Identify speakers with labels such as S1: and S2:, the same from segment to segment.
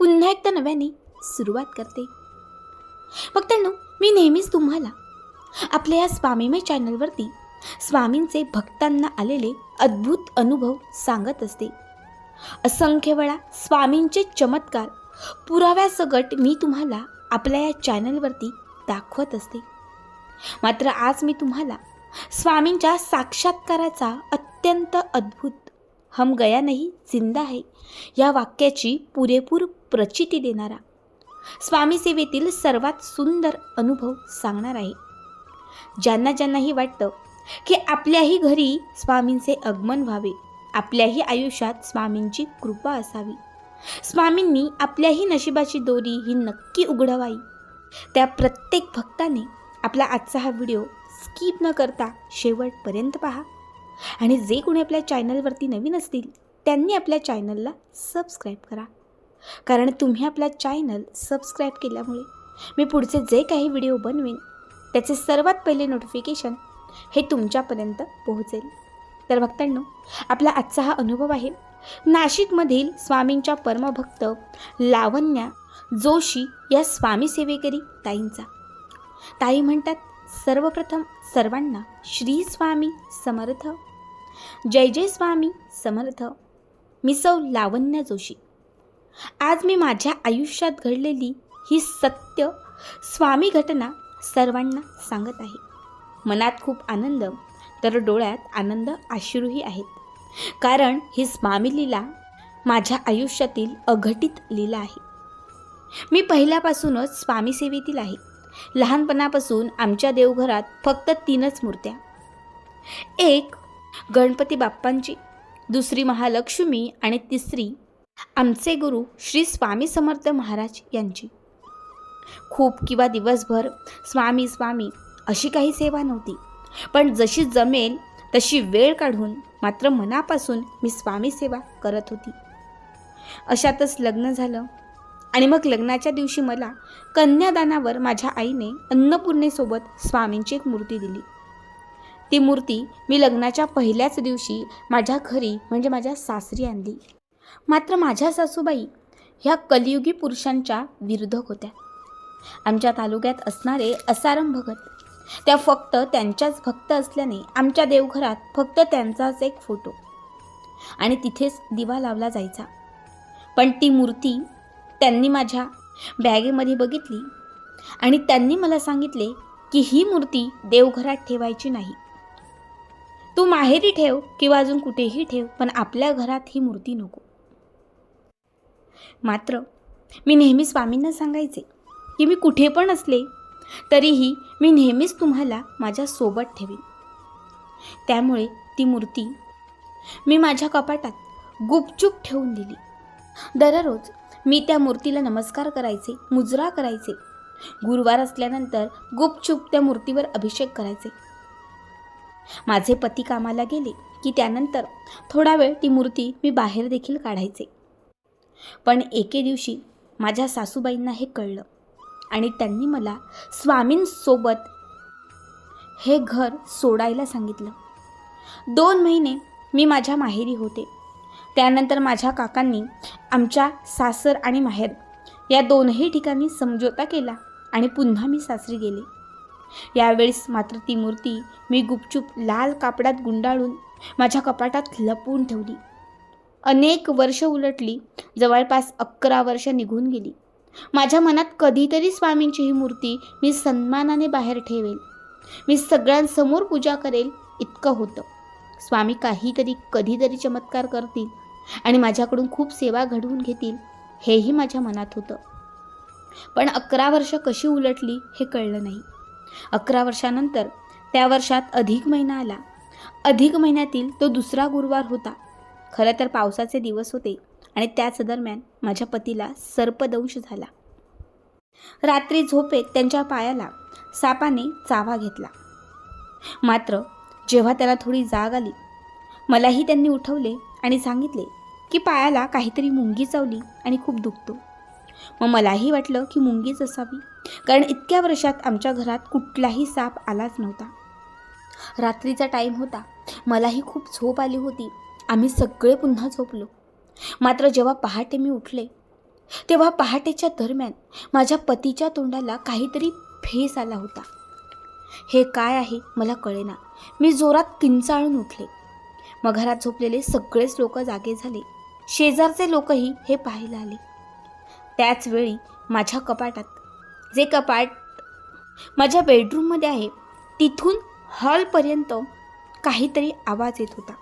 S1: पुन्हा एकदा नव्याने सुरुवात करते. भक्तांनो मी नेहमीच तुम्हाला आपल्या या स्वामीमय चॅनलवरती स्वामींचे भक्तांना आलेले अद्भुत अनुभव सांगत असते. असंख्य वेळा स्वामींचे चमत्कार पुराव्यासकट मी तुम्हाला आपल्या या चॅनलवरती दाखवत असते. मात्र आज मी तुम्हाला स्वामींच्या साक्षात्काराचा अत्यंत अद्भुत हम गया नाही जिंदा है. या वाक्याची पुरेपूर प्रचिती देणारा. स्वामी सेवेतील सर्वात सुंदर अनुभव सांगणार आहे. ज्यांना ज्यांनाही वाटतं की आपल्याही घरी स्वामींचे आगमन व्हावे आपल्याही आयुष्यात स्वामींची कृपा असावी. स्वामींनी आपल्याही नशिबाची दोरी ही नक्की उघडवावी त्या प्रत्येक भक्ताने आपला आजचा हा व्हिडिओ स्किप न करता शेवटपर्यंत पहा. आणि जे कोणी आपल्या चॅनलवरती नवीन असतील त्यांनी आपल्या चॅनलला सबस्क्राईब करा. कारण तुम्ही आपला चॅनल सबस्क्राईब केल्यामुळे मी पुढचे जे काही व्हिडिओ बनवेन त्याचे सर्वात पहिले नोटिफिकेशन हे तुमच्यापर्यंत पोहोचेल. तर भक्तांनो आपला आजचा हा अनुभव आहे. नाशिकमधील स्वामींच्या परमभक्त लावण्या जोशी या स्वामी सेवेकरी ताईंचा. ताई म्हणतात सर्वप्रथम सर्वांना श्री स्वामी समर्थ जय जय स्वामी समर्थ. मी सौ लावण्य जोशी. आज मी माझ्या आयुष्यात घडलेली ही सत्य स्वामी घटना सर्वांना सांगत आहे. मनात खूप आनंद तर डोळ्यात आनंद आश्रूही आहेत. कारण ही स्वामी लीला माझ्या आयुष्यातील अघटित लीला आहे. मी पहिल्यापासूनच स्वामी सेवेतील आहे. लहानपणापासून आमच्या देवघरात फक्त तीनच मूर्त्या. एक गणपती बाप्पांची दुसरी महालक्ष्मी आणि तिसरी आमचे गुरु श्री स्वामी समर्थ महाराज यांची. खूप किंवा दिवसभर स्वामी स्वामी अशी काही सेवा नव्हती. पण जशी जमेल तशी वेळ काढून मात्र मनापासून मी स्वामी सेवा करत होती. अशातच लग्न झालं आणि मग लग्नाच्या दिवशी मला कन्यादानावर माझ्या आईने अन्नपूर्णेसोबत स्वामींची एक मूर्ती दिली. ती मूर्ती मी लग्नाच्या पहिल्याच दिवशी माझ्या घरी म्हणजे माझ्या सासरी आणली. मात्र माझ्या सासूबाई ह्या कलियुगी पुरुषांच्या विरोधक होत्या. आमच्या तालुक्यात असणारे असारम भगत. त्या फक्त त्यांच्याच भक्त असल्याने आमच्या देवघरात फक्त त्यांचाच एक फोटो. आणि तिथेच दिवा लावला जायचा. पण ती मूर्ती त्यांनी माझ्या बॅगेमध्ये बघितली आणि त्यांनी मला सांगितले की ही मूर्ती देवघरात ठेवायची नाही. तू माहेरी ठेव किंवा अजून कुठेही ठेव पण आपल्या घरात ही मूर्ती नको. मात्र मी नेहमी स्वामींना सांगायचे की मी कुठे पण असले तरीही मी नेहमीच तुम्हाला माझ्या सोबत ठेवीन. त्यामुळे ती मूर्ती मी माझ्या कपाटात गुपचूप ठेवून दिली. दररोज मी त्या मूर्तीला नमस्कार करायचे मुजरा करायचे. गुरुवार असल्यानंतर गुपचूप त्या मूर्तीवर अभिषेक करायचे. माझे पती कामाला गेले की त्यानंतर थोडा वेळ ती मूर्ती मी बाहेर देखील काढायचे. पण एके दिवशी माझ्या सासूबाईंना हे कळलं आणि त्यांनी मला स्वामींसोबत हे घर सोडायला सांगितलं. दोन महिने मी माझ्या माहेरी होते. त्यानंतर माझ्या काकांनी आमच्या सासर आणि माहेर या दोनही ठिकाणी समझोता केला आणि पुन्हा मी सासरी गेले. यावेळेस मात्र ती मूर्ती मी गुपचूप लाल कापडात गुंडाळून माझ्या कपाटात लपवून ठेवली. अनेक वर्ष उलटली जवळपास अकरा वर्ष निघून गेली. माझ्या मनात कधीतरी स्वामींची ही मूर्ती मी सन्मानाने बाहेर ठेवेल. मी सगळ्यांसमोर पूजा करेल इतकं होतं. स्वामी काहीतरी कधीतरी चमत्कार करतील आणि माझ्याकडून खूप सेवा घडवून घेतील हेही माझ्या मनात होतं. पण अकरा वर्ष कशी उलटली हे कळलं नाही. अकरा वर्षानंतर त्या वर्षात अधिक महिना आला. अधिक महिन्यातील तो दुसरा गुरुवार होता. खरं तर पावसाचे दिवस होते आणि त्याच दरम्यान माझ्या पतीला सर्पदंश झाला. रात्री झोपेत त्यांच्या पायाला सापाने चावा घेतला. मात्र जेव्हा त्याला थोडी जाग आली मलाही त्यांनी उठवले आणि सांगितले की पायाला काहीतरी मुंगी चावली आणि खूप दुखतो. मग मलाही वाटलं की मुंगीच असावी. कारण इतक्या वर्षात आमच्या घरात कुठलाही साप आलाच नव्हता. रात्रीचा टाईम होता. मलाही खूप झोप आली होती. आम्ही सगळे पुन्हा झोपलो. मात्र जेव्हा पहाटे मी उठले तेव्हा पहाटेच्या दरम्यान माझ्या पतीच्या तोंडाला काहीतरी फेस आला होता. हे काय आहे मला कळेना. मी जोरात किंचाळून उठले. मग घरात झोपलेले सगळेच लोक जागे झाले. शेजारचे लोकही हे पाहायला आले. त्याच वेळी माझ्या कपाटात जे कपाट माझ्या बेडरूममध्ये आहे तिथून हॉलपर्यंत काहीतरी आवाज येत होता.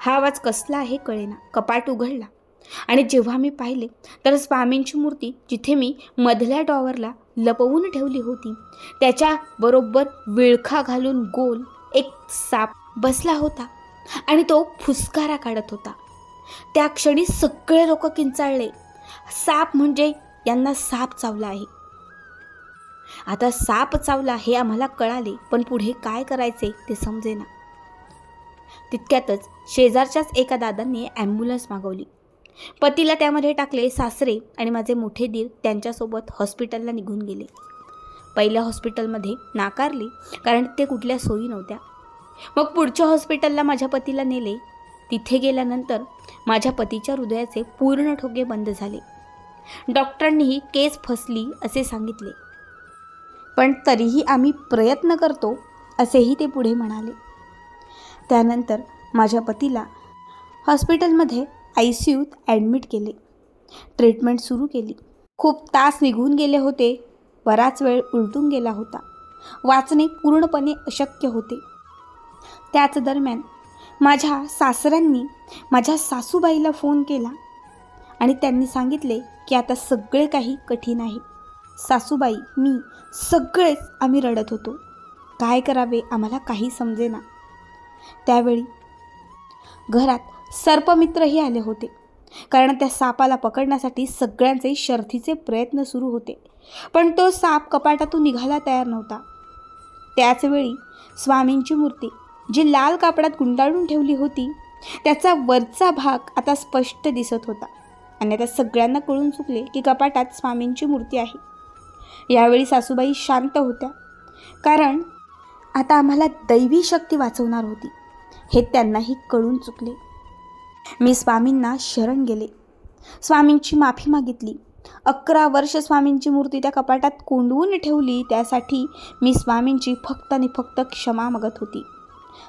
S1: हा आवाज कसला आहे कळेना. कपाट उघडला आणि जेव्हा मी पाहिले तर स्वामींची मूर्ती जिथे मी मधल्या डॉवरला लपवून ठेवली होती त्याच्या बरोबर विळखा घालून गोल एक साप बसला होता आणि तो फुसकारा काढत होता. त्या क्षणी सगळे लोक किंचाळले. साप म्हणजे यांना साप चावला आहे. आता साप चावला हे आम्हाला कळाले पण पुढे काय करायचे ते समजेना. तितक्यातच शेजारच्याच एका दादांनी ॲम्ब्युलन्स मागवली. पतीला त्यामध्ये टाकले सासरे आणि माझे मोठे दीर त्यांच्यासोबत हॉस्पिटलला निघून गेले. पहिल्या हॉस्पिटलमध्ये नाकारले कारण ते कुठल्या सोयी नव्हत्या. मग पुढच्या हॉस्पिटलला माझ्या पतीला नेले. तिथे गेल्यानंतर माझ्या पतीच्या हृदयाचे पूर्ण ठोके बंद झाले. डॉक्टरांनीही केस फसली असे सांगितले. पण तरीही आम्ही प्रयत्न करतो असेही ते पुढे म्हणाले. त्यानंतर माझ्या पतीला हॉस्पिटलमध्ये आय सी यूत ॲडमिट केले. ट्रीटमेंट सुरू केली. खूप तास निघून गेले होते. बराच वेळ उलटून गेला होता. वाचणे पूर्णपणे अशक्य होते. त्याच दरम्यान माझ्या सासऱ्यांनी माझ्या सासूबाईला फोन केला आणि त्यांनी सांगितले की आता सगळे काही कठीण आहे. सासूबाई मी सगळेच आम्ही रडत होतो. काय करावे आम्हाला काही समजेना. त्यावेळी घरात सर्पमित्रही आले होते. कारण त्या सापाला पकडण्यासाठी सगळ्यांचे शर्थीचे प्रयत्न सुरू होते. पण तो साप कपाटातून निघायला तयार नव्हता. त्याचवेळी स्वामींची मूर्ती जी लाल कापडात गुंडाळून ठेवली होती त्याचा वरचा भाग आता स्पष्ट दिसत होता. आणि आता सगळ्यांना कळून चुकले की कपाटात स्वामींची मूर्ती आहे. यावेळी सासूबाई शांत होत्या. कारण आता आम्हाला दैवी शक्ती वाचवणार होती हे त्यांनाही कळून चुकले. मी स्वामींना शरण गेले. स्वामींची माफी मागितली. अकरा वर्ष स्वामींची मूर्ती त्या कपाटात कोंडवून ठेवली त्यासाठी मी स्वामींची फक्त आणि फक्त क्षमा मागत होती.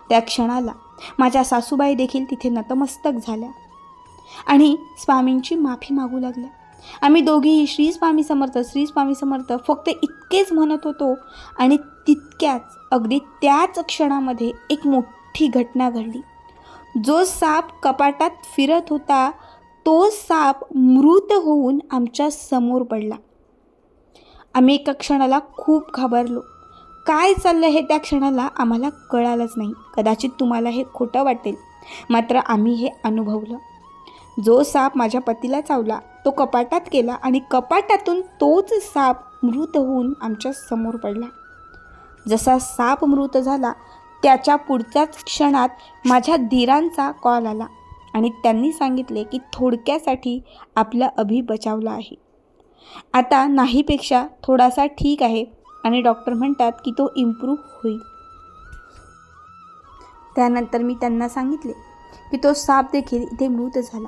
S1: त्या क्षणाला माझ्या सासूबाई देखील तिथे नतमस्तक झाल्या आणि स्वामींची माफी मागू लागल्या. आम्ही दोघीही श्री स्वामी समर्थ श्री स्वामी समर्थ फक्त इतकेच म्हणत होतो आणि तितक्याच अगदी त्याच क्षणामध्ये एक मोठी घटना घडली. जो साप कपाटात फिरत होता तो साप मृत होऊन आमच्यासमोर पडला. आम्ही एका क्षणाला खूप घाबरलो. काय चाललं हे त्या क्षणाला आम्हाला कळालंच नाही. कदाचित तुम्हाला हे खोटं वाटेल. मात्र आम्ही हे अनुभवलं. जो साप माझ्या पतीला चावला तो कपाटात गेला आणि कपाटातून तोच साप मृत होऊन आमच्यासमोर पडला. जसा साप मृत झाला त्याच्या पुढच्याच क्षणात माझ्या धीरांचा कॉल आला आणि त्यांनी सांगितले की थोडक्यासाठी आपला अभि बचावला आहे. आता नाहीपेक्षा थोडासा ठीक आहे आणि डॉक्टर म्हणतात की तो इम्प्रूव्ह होईल. त्यानंतर मी त्यांना सांगितले की तो साप देखील इथे मृत झाला.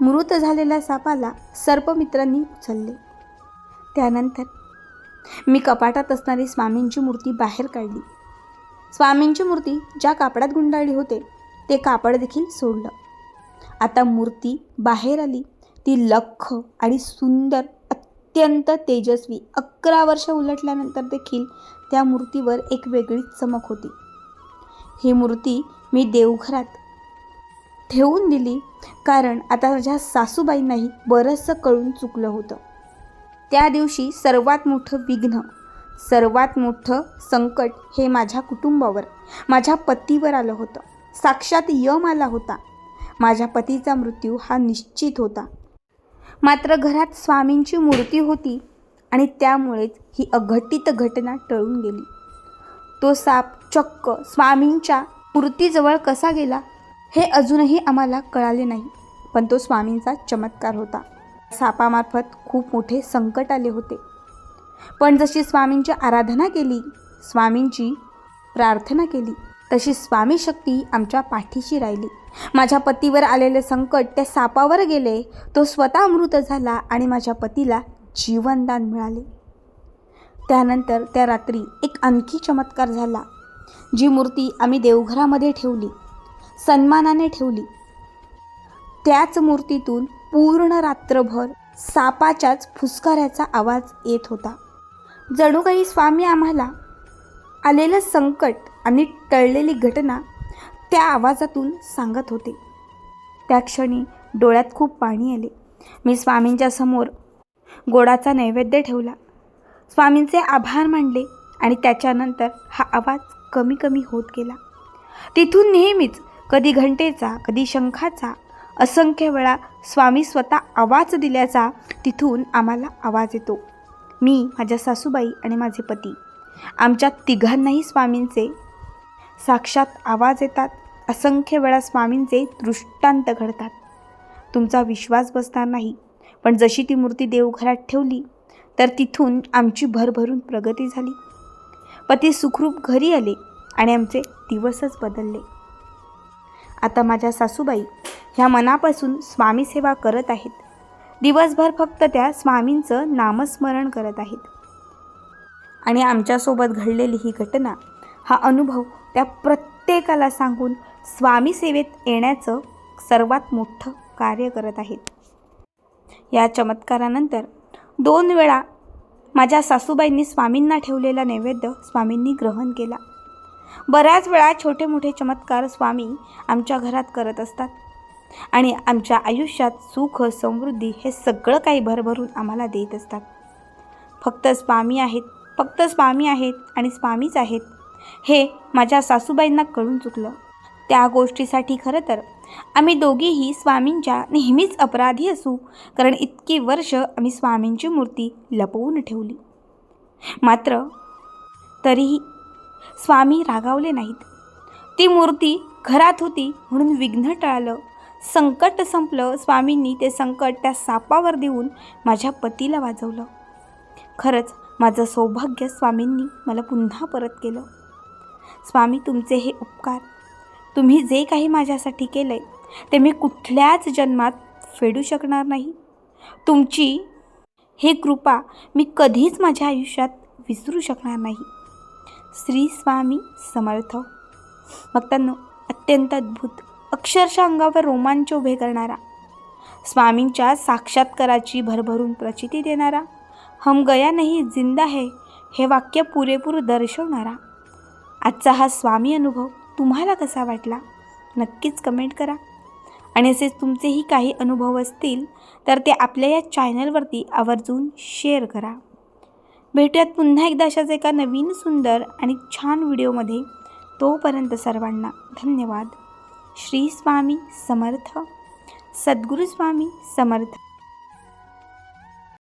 S1: मृत झालेल्या सापाला सर्पमित्रांनी उचलले. त्यानंतर मी कपाटात असणारी स्वामींची मूर्ती बाहेर काढली. स्वामींची मूर्ती ज्या कापडात गुंडाळली होते ते कापड देखील सोडलं. आता मूर्ती बाहेर आली. ती लख आणि सुंदर अत्यंत तेजस्वी अकरा वर्ष उलटल्यानंतर देखील त्या मूर्तीवर एक वेगळीच चमक होती. ही मूर्ती मी देवघरात ठेवून दिली कारण आता माझ्या सासूबाईंनाही बरंचसं कळून चुकलं होतं. त्या दिवशी सर्वात मोठं विघ्न सर्वात मोठं संकट हे माझ्या कुटुंबावर माझ्या पतीवर आलं होतं. साक्षात यम आला होता. माझ्या पतीचा मृत्यू हा निश्चित होता. मात्र घरात स्वामींची मूर्ती होती आणि त्यामुळेच ही अघटित घटना टळून गेली. तो साप चक्क स्वामींच्या मूर्तीजवळ कसा गेला? हे अजूनही आम्हाला कळाले नाही पण तो स्वामींचा चमत्कार होता. सापामार्फत खूप मोठे संकट आले होते. पण जशी स्वामींची आराधना केली स्वामींची प्रार्थना केली तशी स्वामी शक्ती आमच्या पाठीशी राहिली. माझ्या पतीवर आलेले संकट त्या सापावर गेले तो स्वतः मृत झाला आणि माझ्या पतीला जीवनदान मिळाले. त्यानंतर त्या रात्री एक आणखी चमत्कार झाला जी मूर्ती आम्ही देवघरामध्ये ठेवली. सन्मानाने ठेवली. त्याच मूर्तीतून पूर्ण रात्रभर सापाच्याच फुसकाऱ्याचा आवाज येत होता. जणू काही स्वामी आम्हाला आलेलं संकट आणि टळलेली घटना त्या आवाजातून सांगत होते. त्या क्षणी डोळ्यात खूप पाणी आले. मी स्वामींच्या समोर गोडाचा नैवेद्य ठेवला. स्वामींचे आभार मानले आणि त्याच्यानंतर हा आवाज कमी कमी होत गेला. तिथून नेहमीच कधी घंटेचा कधी शंखाचा असंख्य वेळा स्वामी स्वतः आवाज दिल्याचा तिथून आम्हाला आवाज येतो. मी माझ्या सासूबाई आणि माझे पती. आमच्या तिघांनाही स्वामींचे साक्षात आवाज येतात. असंख्य वेळा स्वामींचे दृष्टांत घडतात. तुमचा विश्वास बसणार नाही. पण जशी ती मूर्ती देवघरात ठेवली तर तिथून आमची भरभरून प्रगती झाली. पती सुखरूप घरी आले आणि आमचे दिवसच बदलले. आता माझ्या सासूबाई ह्या मनापासून स्वामी सेवा करत आहेत. दिवसभर फक्त त्या स्वामींचं नामस्मरण करत आहेत. आणि आमच्यासोबत घडलेली ही घटना हा अनुभव त्या प्रत्येकाला सांगून स्वामी सेवेत येण्याचं सर्वात मोठं कार्य करत आहेत. या चमत्कारानंतर दोन वेळा माझ्या सासूबाईंनी स्वामींना ठेवलेला नैवेद्य स्वामींनी ग्रहण केला. बऱ्याच वेळा छोटे मोठे चमत्कार स्वामी आमच्या घरात करत असतात. आणि आमच्या आयुष्यात सुख समृद्धी हे सगळं काही भरभरून आम्हाला देत असतात. फक्त स्वामी आहेत फक्त स्वामी आहेत आणि स्वामीच आहेत हे माझ्या सासूबाईंना कळून चुकलं. त्या गोष्टीसाठी खरं तर आम्ही दोघीही स्वामींच्या नेहमीच अपराधी असू कारण इतकी वर्ष आम्ही स्वामींची मूर्ती लपवून ठेवली. मात्र तरीही स्वामी रागावले नाहीत. ती मूर्ती घरात होती म्हणून विघ्न टळालं. संकट संपलं. स्वामींनी ते संकट त्या सापावर देऊन माझ्या पतीला वाजवलं. खरंच माझं सौभाग्य स्वामींनी मला पुन्हा परत केलं. स्वामी तुमचे हे उपकार. तुम्ही जे काही माझ्यासाठी केलं आहे ते मी कुठल्याच जन्मात फेडू शकणार नाही. तुमची हे कृपा मी कधीच माझ्या आयुष्यात विसरू शकणार नाही. श्री स्वामी समर्थ. भक्तांनो अत्यंत अद्भुत अक्षरशः अंगावर रोमांच उभे करणारा स्वामींच्या साक्षात्काराची भरभरून प्रचिती देणारा हम गया नाही जिंदा है हे वाक्य पुरेपूर दर्शवणारा आजचा हा स्वामी अनुभव तुम्हाला कसा वाटला? नक्कीच कमेंट करा. आणि असेच तुमचेही काही अनुभव असतील तर ते आपल्या या चॅनलवरती आवर्जून शेअर करा. भेटूयात पुन्हा एकदा अशाच एका नवीन सुंदर आणि छान व्हिडिओमध्ये. तोपर्यंत सर्वांना धन्यवाद. श्री स्वामी समर्थ. सद्गुरू स्वामी समर्थ.